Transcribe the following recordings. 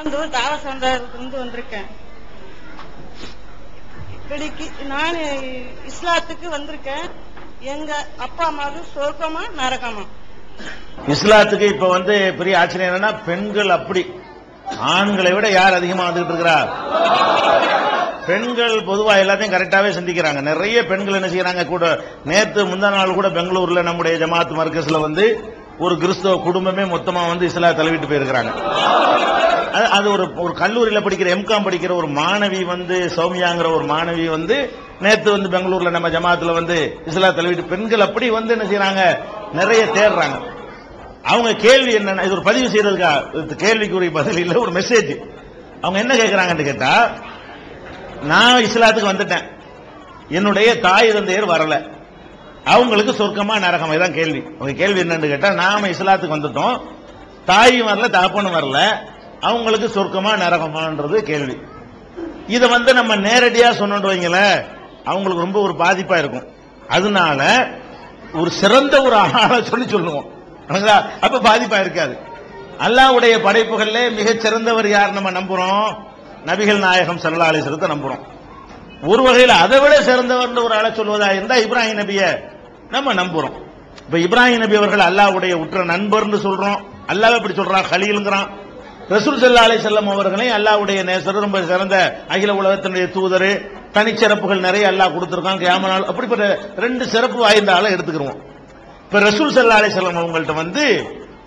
ஆலந்தூர் தாவசந்தாரத்திலிருந்து வந்திருக்கேன். இப்படிக்கு நான் இஸ்லாத்துக்கு வந்திருக்கேன். எங்க அப்பா அம்மாவுக்கு சொர்க்கமா நரகமா? இஸ்லாத்துக்கு இப்ப வந்து பெரிய ஆச்சரியம் என்னன்னா பெண்கள் அப்படி. ஆண்களை விட யார் அதிகமா வந்துட்டு இருக்கிறார் பெண்கள் பொதுவா எல்லாத்தையும் கரெக்டாவே சிந்திக்கிறாங்க. நிறைய பெண்கள் என்ன செய்யறாங்க கூட நேத்து முந்தா நாள் கூட பெங்களூர்ல நம்முடைய ஜமாத் மர்க்கஸ்ல வந்து ஒரு கிறிஸ்தவ குடும்பமே மொத்தமா வந்து இஸ்லா தழுவிட்டு போயிருக்கிறாங்க. அது- அது ஒரு ஒரு கல்லூரியில் படிக்கிற எம்காம் படிக்கிற ஒரு மாணவி வந்து சௌமியாங்கிற ஒரு மாணவி வந்து நேற்று வந்து பெங்களூர்ல நம்ம ஜமாத்துல வந்து இஸ்லா தலைவிட்டு பெண்கள் அப்படி வந்து என்ன செய்யறாங்க நிறைய தேடுறாங்க. அவங்க கேள்வி என்னன்னா இது ஒரு பதிவு செய்யறதுக்கா? கேள்விக்குரிய பதில் இல்ல ஒரு மெசேஜ் அவங்க என்ன கேட்கறாங்கன்னு கேட்டா நான் இஸ்லாத்துக்கு வந்துட்டேன். என்னுடைய தாய் தந்தையர் வரல. அவங்களுக்கு சொர்க்கமா நரகமா இதான் கேள்வி. அவங்க கேள்வி என்னன்னு கேட்டா நாம இஸ்லாத்துக்கு வந்துட்டோம். தாயும் வரல தகப்பனும் வரல. அவங்களுக்கு சொர்க்கமா நரகமான்றது கேள்வி. இதை வந்து நம்ம நேரடியாக சொன்னோம் வைங்களேன் அவங்களுக்கு ரொம்ப ஒரு பாதிப்பா இருக்கும். அதனால ஒரு சிறந்த ஒரு ஆளை சொல்லி சொல்லுவோம். அப்ப பாதிப்பா இருக்காது. அல்லாஹ்வுடைய படைப்புகள்ல மிகச் சிறந்தவர் யார் நம்ம நம்புறோம்? நபிகள் நாயகம் சல்லா அலைஹி நம்புறோம். ஒரு வகையில் அதை விட சிறந்தவர் ஒரு ஆளை சொல்வதா இருந்தா இப்ராஹிம் நபிய நம்ம நம்புறோம். இப்ப இப்ராஹிம் நபி அவர்கள் அல்லாஹ்வுடைய உற்ற நண்பர்னு சொல்றோம். அல்லாஹ் இப்படி சொல்றான் கலீலுங்கிறான். ரசூல் ஸல்லல்லாஹு அலைஹி செல்லம் அவர்களை அல்லாவுடைய நேசர் ரொம்ப சிறந்த அகில உலகத்தினுடைய தூதர் தனிச்சிறப்புகள் நிறைய அல்லாஹ் கொடுத்துருக்காங்க கேமனால் அப்படிப்பட்ட ரெண்டு சிறப்பு வாய்ந்த ஆளை எடுத்துக்கிறோம் இப்ப ரசூல் செல்லா அலைஹி செல்லம் அவங்கள்ட்ட வந்து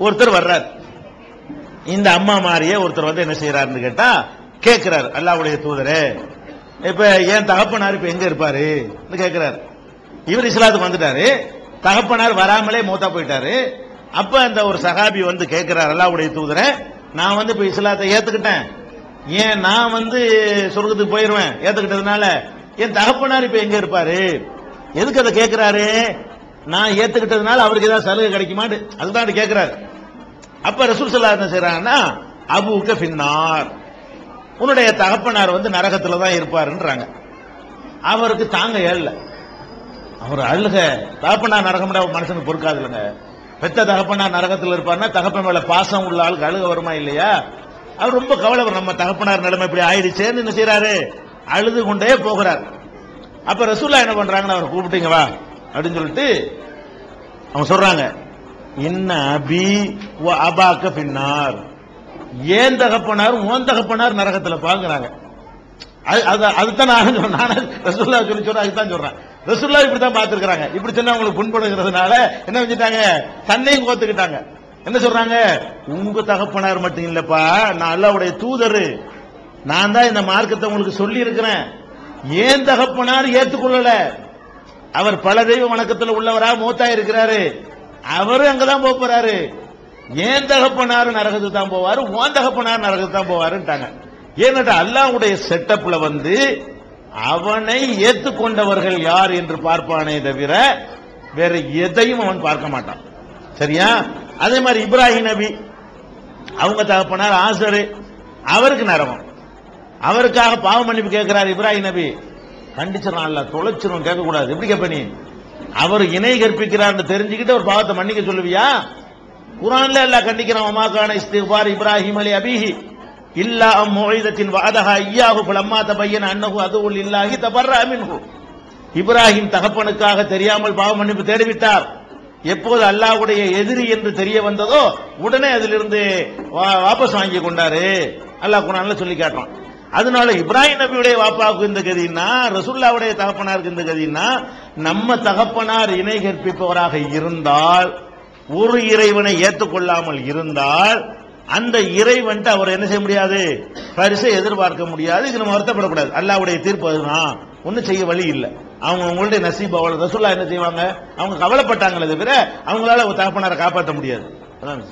ஒருத்தர் வர்றார். இந்த அம்மா மாறிய ஒருத்தர் வந்து என்ன செய்யறாருன்னு கேட்டா கேட்கிறார் அல்லாவுடைய தூதரே இப்ப ஏன் தகப்பனார் இப்ப எங்க இருப்பாரு? கேட்கிறார் இவர் இஸ்லாத்துக்கு வந்துட்டாரு. தகப்பனார் வராமலே மூத்தா போயிட்டாரு. அப்ப அந்த ஒரு சகாபி வந்து கேட்கிறார் அல்லாவுடைய தூதரை நான் வந்து இப்ப இஸ்லாத்தை ஏத்துக்கிட்டேன். ஏன் நான் வந்து சொர்க்கத்துக்கு போயிருவேன் ஏத்துக்கிட்டதுனால? என் தகப்பனார் இப்ப எங்க இருப்பாரு? எதுக்கு அதை கேட்கிறாரு நான் ஏத்துக்கிட்டதுனால அவருக்கு ஏதாவது சலுகை கிடைக்குமான்னு அதுதான் அவர் கேட்கிறாரு அப்ப ரசூல் சல்லா என்ன செய்றாங்கன்னா அபுக்க பின்னார் உன்னுடைய தகப்பனார் வந்து நரகத்துல தான் இருப்பாருன்றாங்க. அவருக்கு தாங்க ஏழல அவர் அழுக. தகப்பனார் நரகம்டா மனுஷனுக்கு பொறுக்காது இல்லைங்க. பெத்த தகப்பனார் நரகத்தில் இருப்பாருன்னா தகப்பன் மேல பாசம் உள்ள ஆளுக்கு அழுக வருமா இல்லையா? அவர் ரொம்ப கவலை வரும். நம்ம தகப்பனார் நிலைமை இப்படி ஆயிடுச்சேன்னு என்ன செய்யறாரு அழுது கொண்டே போகிறார். அப்ப ரசூல்லா என்ன பண்றாங்கன்னு அவர் கூப்பிட்டீங்க வா அப்படின்னு சொல்லிட்டு அவங்க சொல்றாங்க என்ன அபி அபாக்க பின்னார் ஏன் தகப்பனார் ஓன் தகப்பனார் நரகத்துல பாங்குறாங்க. அது- அதுதான் நான் சொன்னேன் ரசூல்லா சொல்லி சொல்றேன் அதுதான் சொல்றேன். ரசூல்லா இப்படித்தான் பார்த்துருக்காங்க இப்படி சொன்னா உங்களுக்கு புண்படுங்கிறதுனால என்ன செஞ்சிட்டாங்க? தன்னையும் கோத்துக்கிட்டாங்க. என்ன சொல்றாங்க? உங்க தகப்பனார் மட்டும் இல்லப்பா நான் அல்லாவுடைய தூதர். நான் தான் இந்த மார்க்கத்தை உங்களுக்கு சொல்லி இருக்கிறேன் ஏன் தகப்பனார் ஏத்துக்கொள்ளல? அவர் பல தெய்வ வணக்கத்தில் உள்ளவரா மூத்தா இருக்கிறாரு. அவரு அங்கதான் போக போறாரு. ஏன் தகப்பனாரு நரகத்துக்கு தான் போவாரு? உன் தகப்பனார் நரகத்துக்கு தான் போவாருன்ட்டாங்க. ஏன்னாட்டா அல்லாஹ்வுடைய செட்டப்ல வந்து அவனை ஏற்றுக்கொண்டவர்கள் யார் என்று பார்ப்பானே தவிர வேற எதையும் அவன் பார்க்க மாட்டான். சரியா? அதே மாதிரி இப்ராஹிம் நபி அவங்க தகப்பனார் ஆசரு அவருக்கு நரகம். அவருக்காக பாவ மன்னிப்பு கேட்கிறார் இப்ராஹிம் நபி. கண்டிச்சிடலாம் அல்ல தொலைச்சிரும் கேட்கக்கூடாது. எப்படி கேட்ப நீ? அவர் இணை கற்பிக்கிறார்னு தெரிஞ்சுக்கிட்டு ஒரு பாவத்தை மன்னிக்க சொல்லுவியா? குரான்ல எல்லாம் கண்டிக்கிறான் ஒமாக்கான இஸ்திஃபார் இப்ராஹிம் அலி அபிஹி? இல்லா அம்மொழிதத்தின் வாதகா ஐயாஹு பலம்மா தபையன் அன்னகு அதுவுள் இல்லாஹி தபர்ர அமின்ஹு இப்ராஹிம் தகப்பனுக்காக தெரியாமல் பாவ மன்னிப்பு தேடிவிட்டார். எப்போது அல்லாஹ்வுடைய எதிரி என்று தெரிய வந்ததோ உடனே அதிலிருந்து வா- வாபஸ் வாங்கி கொண்டாரு. அல்லாஹ் குரான்ல சொல்லி காட்டுறான். அதனால இப்ராஹிம் நபியுடைய வாப்பாவுக்கு இந்த கதின்னா ரசுல்லாவுடைய தகப்பனாருக்கு இந்த கதின்னா நம்ம தகப்பனார் இணை கற்பிப்பவராக இருந்தால் ஒரு இறைவனை ஏற்றுக்கொள்ளாமல் இருந்தால் அந்த இறைவன்ட்டு அவர் என்ன செய்ய முடியாது? பரிசை எதிர்பார்க்க முடியாது. இது நம்ம வருத்தப்படக்கூடாது. அல்லாவுடைய தீர்ப்பு அதுதான். ஒன்றும் செய்ய வழி இல்லை. அவங்க உங்களுடைய நசீப் அவ்வளவு ரசுல்லா என்ன செய்வாங்க? அவங்க கவலைப்பட்டாங்களே தவிர அவங்களால ஒரு தகப்பனாரை காப்பாற்ற முடியாது. அதான்